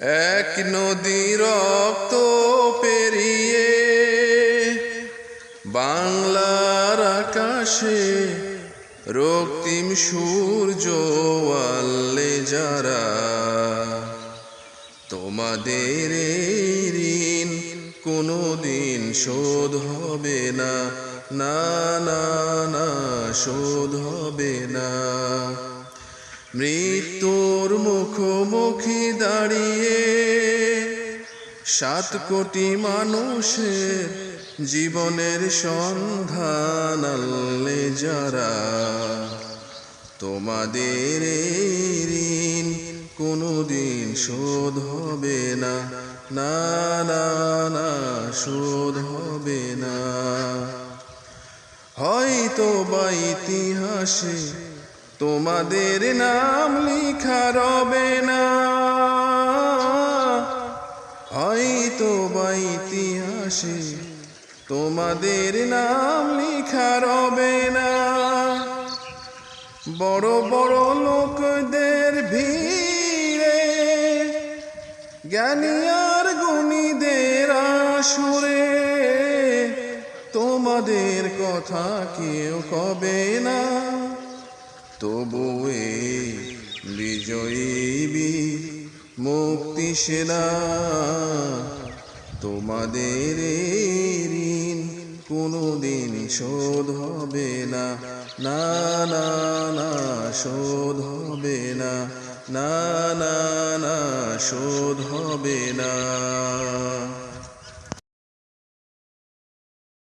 এক নদী রক্ত পেরিয়ে বাংলার আকাশে রক্তিম সূর্য আল্লে যারা তোমাদের ঋণ কোনো দিন শোধ হবে না না না না, শোধ হবে না। মৃত্যুর মুখোমুখি দাঁড়িয়ে সাত কোটি মানুষের জীবনের সন্ধান আনলে যারা, তোমাদের ঋণ কোনোদিন শোধ হবে না না না না, শোধ হবে না। হয়তো বা ইতিহাসে তোমাদের নাম লিখা রবে না। হয়তো বা ইতিহাসে তোমাদের নাম লিখা রবে না। বড় বড় লোকদের ভিড়ে জ্ঞানী আর গুণীদের আসরে তোমাদের কথা কেউ কবে না। তবু এই বিজয়ী মুক্তি সেনা, তোমাদের ঋণ কোনোদিন শোধ হবে না। না না না, শোধ হবে না। না না না, শোধ হবে না।